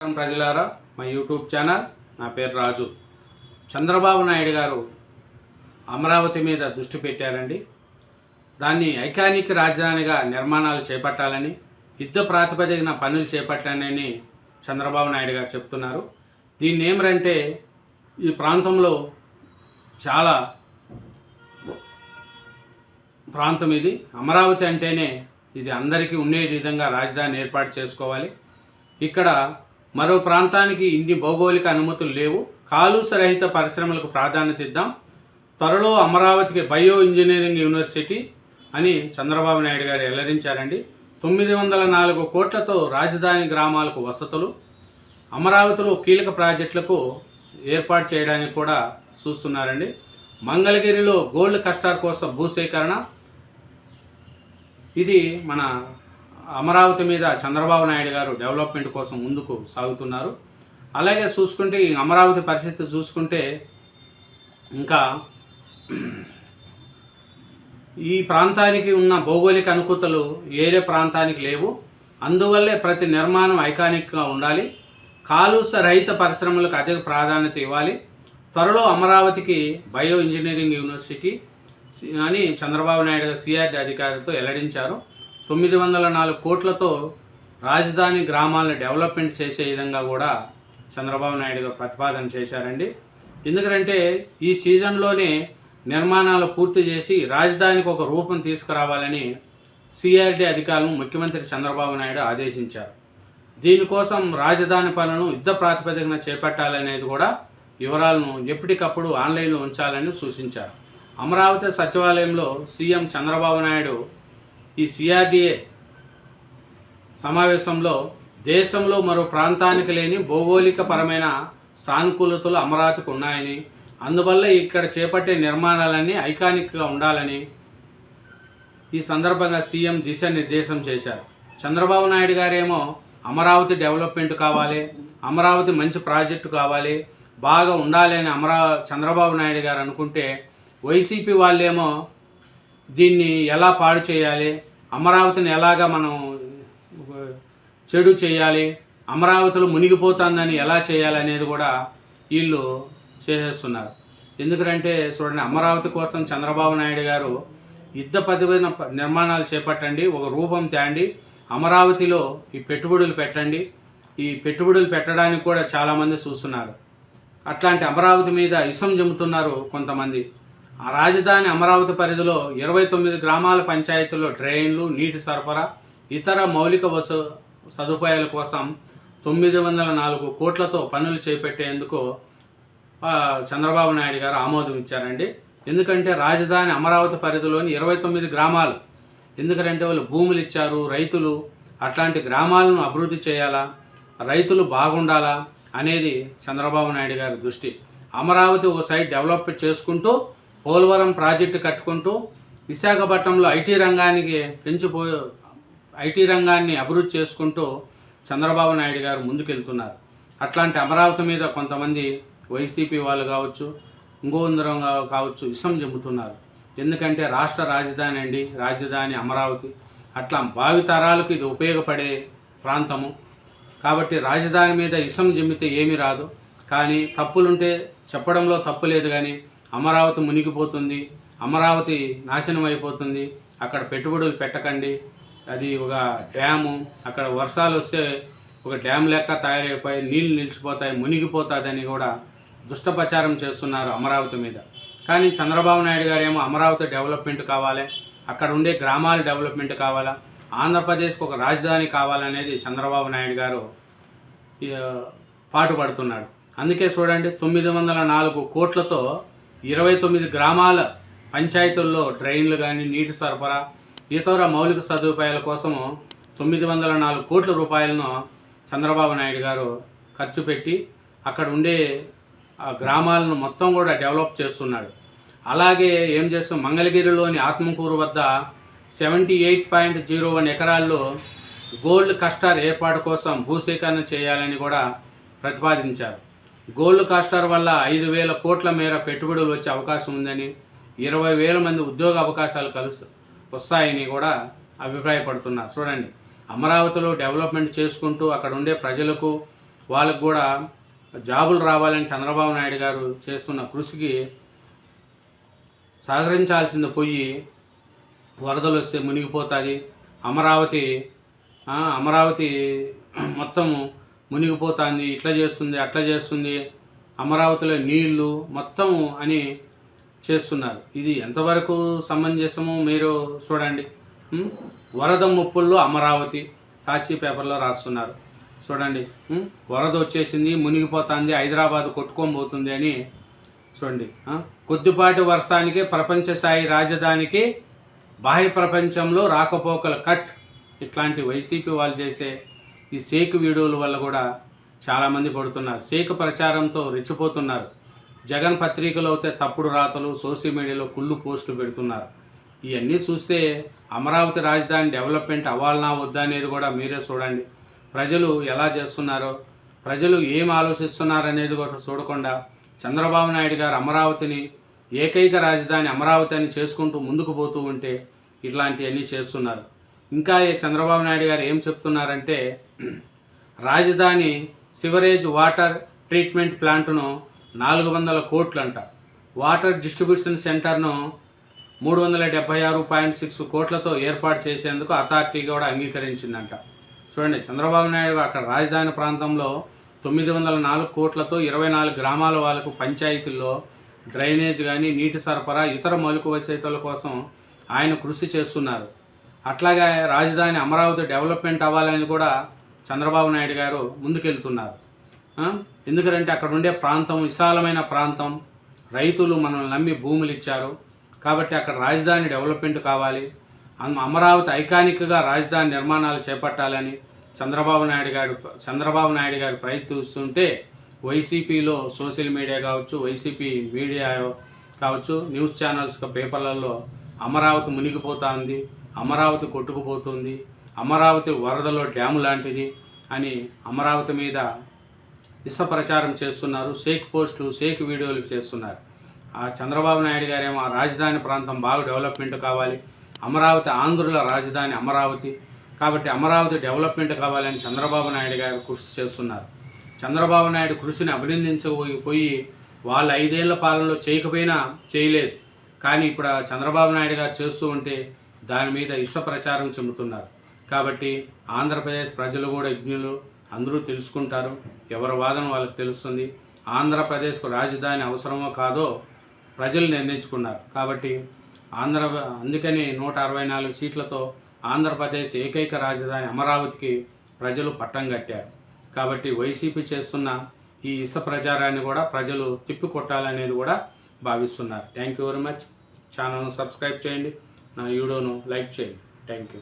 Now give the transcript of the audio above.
ప్రజలారా మా YouTube channel నా పేరు రాజు. చంద్రబాబు నాయుడు గారు అమరావతి మీద దృష్టి పెట్టారండి. దాన్ని ఐకానిక్ రాజధానిగా నిర్మాణాలు చేపట్టాలని యుద్ధ ప్రాతిపదికన పనులు చేపట్టాలని చంద్రబాబు నాయుడు గారు చెప్తున్నారు. దీన్ని ఏమరంటే ఈ ప్రాంతంలో చాలా ప్రాంతం ఇది. అమరావతి అంటేనే ఇది అందరికీ ఉండే విధంగా రాజధాని ఏర్పాటు చేసుకోవాలి. ఇక్కడ మరో ప్రాంతానికి ఇన్ని భౌగోళిక అనుమతులు లేవు. కాలుష్య రహిత పరిశ్రమలకు ప్రాధాన్యత ఇద్దాం. త్వరలో అమరావతికి బయో ఇంజనీరింగ్ యూనివర్సిటీ అని చంద్రబాబు నాయుడు గారు వెల్లడించారండి. తొమ్మిది వందల నాలుగు కోట్లతో రాజధాని గ్రామాలకు వసతులు అమరావతిలో కీలక ప్రాజెక్టులకు ఏర్పాటు చేయడానికి కూడా చూస్తున్నారండి. మంగళగిరిలో గోల్డ్ కస్టార్ కోసం భూసేకరణ. ఇది మన అమరావతి మీద చంద్రబాబు నాయుడు గారు డెవలప్మెంట్ కోసం ముందుకు సాగుతున్నారు. అలాగే చూసుకుంటే ఈ అమరావతి పరిస్థితి చూసుకుంటే ఇంకా ఈ ప్రాంతానికి ఉన్న భౌగోళిక అనుకూతలు ఏరే ప్రాంతానికి లేవు. అందువల్లే ప్రతి నిర్మాణం ఐకానిక్గా ఉండాలి. కాలుష్య రహిత పరిశ్రమలకు అధిక ప్రాధాన్యత ఇవ్వాలి. త్వరలో అమరావతికి బయో ఇంజనీరింగ్ యూనివర్సిటీ అని చంద్రబాబు నాయుడు గారు సిఆర్డి అధికారులతో వెల్లడించారు. తొమ్మిది వందల నాలుగు కోట్లతో రాజధాని గ్రామాలను డెవలప్మెంట్ చేసే విధంగా కూడా చంద్రబాబు నాయుడు గారు ప్రతిపాదన చేశారండి. ఎందుకంటే ఈ సీజన్లోనే నిర్మాణాలు పూర్తి చేసి రాజధానికి ఒక రూపం తీసుకురావాలని సిఆర్డి అధికారులను ముఖ్యమంత్రి చంద్రబాబు నాయుడు ఆదేశించారు. దీనికోసం రాజధాని పనులను యుద్ధ ప్రాతిపదికన చేపట్టాలనేది కూడా వివరాలను ఎప్పటికప్పుడు ఆన్లైన్లో ఉంచాలని సూచించారు. అమరావతి సచివాలయంలో సీఎం చంద్రబాబు నాయుడు ఈ సిఆర్డిఏ సమావేశంలో దేశంలో మరో ప్రాంతానికి లేని భౌగోళికపరమైన సానుకూలతలు అమరావతికి ఉన్నాయని అందువల్ల ఇక్కడ చేపట్టే నిర్మాణాలన్నీ ఐకానిక్గా ఉండాలని ఈ సందర్భంగా సీఎం దిశానిర్దేశం చేశారు. చంద్రబాబు నాయుడు గారేమో అమరావతి డెవలప్మెంట్ కావాలి అమరావతి మంచి ప్రాజెక్టు కావాలి బాగా ఉండాలి అని అమరా చంద్రబాబు నాయుడు గారు అనుకుంటే వైసీపీ వాళ్ళేమో దీన్ని ఎలా పాడు చేయాలి అమరావతిని ఎలాగా మనం చెడు చేయాలి అమరావతిలో మునిగిపోతుందని ఎలా చేయాలి అనేది కూడా వీళ్ళు చేసేస్తున్నారు. ఎందుకంటే చూడండి అమరావతి కోసం చంద్రబాబు నాయుడు గారు యుద్ధ పదివిన నిర్మాణాలు చేపట్టండి ఒక రూపం తేండి అమరావతిలో ఈ పెట్టుబడులు పెట్టండి ఈ పెట్టుబడులు పెట్టడానికి కూడా చాలామంది చూస్తున్నారు. అట్లాంటి అమరావతి మీద ఇసం జమ్ముతున్నారు కొంతమంది. ఆ రాజధాని అమరావతి పరిధిలో ఇరవై తొమ్మిది గ్రామాల పంచాయతీల్లో డ్రైన్లు నీటి సరఫరా ఇతర మౌలిక వస సదుపాయాల కోసం తొమ్మిది వందల నాలుగు కోట్లతో పనులు చేపట్టేందుకు చంద్రబాబు నాయుడు గారు ఆమోదం ఇచ్చారండి. ఎందుకంటే రాజధాని అమరావతి పరిధిలోని ఇరవై తొమ్మిది గ్రామాలు ఎందుకంటే వాళ్ళు భూములు ఇచ్చారు రైతులు అట్లాంటి గ్రామాలను అభివృద్ధి చేయాలా రైతులు బాగుండాలా అనేది చంద్రబాబు నాయుడు గారి దృష్టి. అమరావతి ఒక సైడ్ డెవలప్ చేసుకుంటూ పోలవరం ప్రాజెక్టు కట్టుకుంటూ విశాఖపట్నంలో ఐటీ రంగానికి పెంచిపో ఐటీ రంగాన్ని అభివృద్ధి చేసుకుంటూ చంద్రబాబు నాయుడు గారు ముందుకెళ్తున్నారు. అట్లాంటి అమరావతి మీద కొంతమంది వైసీపీ వాళ్ళు కావచ్చు ఇంకోందరం కావచ్చు ఇష్టం చెబుతున్నారు ఎందుకంటే రాష్ట్ర రాజధాని అండి రాజధాని అమరావతి. అట్లా భావితరాలకు ఇది ఉపయోగపడే ప్రాంతము. కాబట్టి రాజధాని మీద ఇసం జమ్మితే ఏమీ రాదు. కానీ తప్పులుంటే చెప్పడంలో తప్పు లేదు కానీ అమరావతి మునిగిపోతుంది అమరావతి నాశనం అయిపోతుంది. అక్కడ పెట్టుబడులు పెట్టకండి. అది ఒక డ్యాము. అక్కడ వర్షాలు వస్తే ఒక డ్యామ్ లెక్క తయారైపోయి నీళ్ళు నిలిచిపోతాయి మునిగిపోతుందని కూడా దుష్టప్రచారం చేస్తున్నారు అమరావతి మీద. కానీ చంద్రబాబు నాయుడు గారు ఏమో అమరావతి డెవలప్మెంట్ కావాలి అక్కడ ఉండే గ్రామాల డెవలప్మెంట్ కావాలా ఆంధ్రప్రదేశ్కి ఒక రాజధాని కావాలనేది చంద్రబాబు నాయుడు గారు పాటుపడుతున్నాడు. అందుకే చూడండి తొమ్మిది వందల నాలుగు కోట్లతో ఇరవై తొమ్మిది గ్రామాల పంచాయతీల్లో డ్రైన్లు కానీ నీటి సరఫరా ఇతర మౌలిక సదుపాయాల కోసం తొమ్మిది వందల నాలుగు కోట్ల రూపాయలను చంద్రబాబు నాయుడు గారు ఖర్చు పెట్టి అక్కడ ఉండే ఆ గ్రామాలను మొత్తం కూడా డెవలప్ చేస్తున్నాడు అలాగే ఏం చేస్తాం మంగళగిరిలోని ఆత్మకూరు వద్ద seventy eight point zero one ఎకరాల్లో గోల్డ్ కస్టార్ ఏర్పాటు కోసం భూసేకరణ చేయాలని కూడా ప్రతిపాదించారు. గోల్డ్ కాస్టర్ వల్ల ఐదు వేల కోట్ల మేర పెట్టుబడులు వచ్చే అవకాశం ఉందని ఇరవై వేల మంది ఉద్యోగ అవకాశాలు కలుసు వస్తాయని కూడా అభిప్రాయపడుతున్నారు. చూడండి అమరావతిలో డెవలప్మెంట్ చేసుకుంటూ అక్కడ ఉండే ప్రజలకు వాళ్ళకు కూడా జాబులు రావాలని చంద్రబాబు నాయుడు గారు చేస్తున్న కృషికి సహకరించాల్సింది పోయి వరదలు వస్తే మునిగిపోతుంది అమరావతి అమరావతి మొత్తం మునిగిపోతుంది ఇట్లా చేస్తుంది అట్లా చేస్తుంది అమరావతిలో నీళ్ళు మొత్తము అని చేస్తున్నారు. ఇది ఎంతవరకు సమంజసమో మీరు చూడండి. వరద ముప్పుల్లో అమరావతి సాక్షి పేపర్లో రాస్తున్నారు. చూడండి వరద వచ్చేసింది మునిగిపోతుంది హైదరాబాద్ కొట్టుకోబోతుంది పోతుంది అని చూడండి. కొద్దిపాటి వర్షానికి ప్రపంచ స్థాయి రాజధానికి బాహ్య ప్రపంచంలో రాకపోకల కట్ ఇట్లాంటి వైసీపీ వాళ్ళు చేసే ఈ సేక్ వీడియోల వల్ల కూడా చాలామంది పడుతున్నారు సేక్ ప్రచారంతో రెచ్చిపోతున్నారు. జగన్ పత్రికలు అయితే తప్పుడు రాతలు సోషల్ మీడియాలో కుళ్ళు పోస్టులు పెడుతున్నారు. ఇవన్నీ చూస్తే అమరావతి రాజధాని డెవలప్మెంట్ అవ్వాలనా వద్దా అనేది కూడా మీరే చూడండి. ప్రజలు ఎలా చేస్తున్నారో ప్రజలు ఏం ఆలోచిస్తున్నారు అనేది కూడా చూడకుండా చంద్రబాబు నాయుడు గారు అమరావతిని ఏకైక రాజధాని అమరావతి అని చేసుకుంటూ ముందుకు పోతూ ఉంటే ఇట్లాంటివన్నీ చేస్తున్నారు. ఇంకా ఈ చంద్రబాబు నాయుడు గారు ఏం చెప్తున్నారంటే రాజధాని సివరేజ్ వాటర్ ట్రీట్మెంట్ ప్లాంట్ను నాలుగు వందల కోట్లంట. వాటర్ డిస్ట్రిబ్యూషన్ సెంటర్ను మూడు వందల డెబ్బై ఆరు పాయింట్ సిక్స్ కోట్లతో ఏర్పాటు చేసేందుకు అథారిటీ కూడా అంగీకరించిందంట. చూడండి చంద్రబాబు నాయుడు అక్కడ రాజధాని ప్రాంతంలో తొమ్మిది వందల నాలుగు కోట్లతో ఇరవై నాలుగు గ్రామాల వాళ్ళకు పంచాయతీల్లో డ్రైనేజ్ కానీ నీటి సరఫరా ఇతర మౌలిక వసతుల కోసం ఆయన కృషి చేస్తున్నారు. అట్లాగే రాజధాని అమరావతి డెవలప్మెంట్ అవ్వాలని కూడా చంద్రబాబు నాయుడు గారు ముందుకెళ్తున్నారు. ఎందుకంటే అక్కడ ఉండే ప్రాంతం విశాలమైన ప్రాంతం. రైతులు మనల్ని నమ్మి భూములు ఇచ్చారు. కాబట్టి అక్కడ రాజధాని డెవలప్మెంట్ కావాలి. అమరావతి ఐకానిక్గా రాజధాని నిర్మాణాలు చేపట్టాలని చంద్రబాబు నాయుడు గారు చంద్రబాబు నాయుడు గారు ప్రయత్నిస్తుంటే వైసీపీలో సోషల్ మీడియా కావచ్చు వైసీపీ మీడియా కావచ్చు న్యూస్ ఛానల్స్ పేపర్లలో అమరావతి మునిగిపోతుంది అమరావతి కొట్టుకుపోతుంది అమరావతి వరదలో డ్యాము లాంటిది అని అమరావతి మీద ఇస ప్రచారం చేస్తున్నారు షేక్ పోస్టులు షేక్ వీడియోలు చేస్తున్నారు. ఆ చంద్రబాబు నాయుడు గారేమో రాజధాని ప్రాంతం బాగా డెవలప్మెంట్ కావాలి అమరావతి ఆంధ్రుల రాజధాని అమరావతి కాబట్టి అమరావతి డెవలప్మెంట్ కావాలని చంద్రబాబు నాయుడు గారు కృషి చేస్తున్నారు. చంద్రబాబు నాయుడు కృషిని అభినందించబోయి వాళ్ళ వాళ్ళు ఐదేళ్ళ పాలనలో చేయకపోయినా చేయలేదు. కానీ ఇప్పుడు చంద్రబాబు నాయుడు గారు చేస్తూ ఉంటే దాని మీద ఇస ప్రచారం చెబుతున్నారు. కాబట్టి ఆంధ్రప్రదేశ్ ప్రజలు కూడా యజ్ఞులు అందరూ తెలుసుకుంటారు. ఎవరి వాదన వాళ్ళకి తెలుస్తుంది. ఆంధ్రప్రదేశ్కు రాజధాని అవసరమో కాదో ప్రజలు నిర్ణయించుకున్నారు. కాబట్టి ఆంధ్ర అందుకని నూట అరవై నాలుగు సీట్లతో ఆంధ్రప్రదేశ్ ఏకైక రాజధాని అమరావతికి ప్రజలు పట్టం కట్టారు. కాబట్టి వైసీపీ చేస్తున్న ఈ ఇస ప్రచారాన్ని కూడా ప్రజలు తిప్పికొట్టాలనేది కూడా భావిస్తున్నారు. Thank you very much. ఛానల్ను సబ్స్క్రైబ్ చేయండి. నా వీడియోను లైక్ చేయండి థ్యాంక్ యూ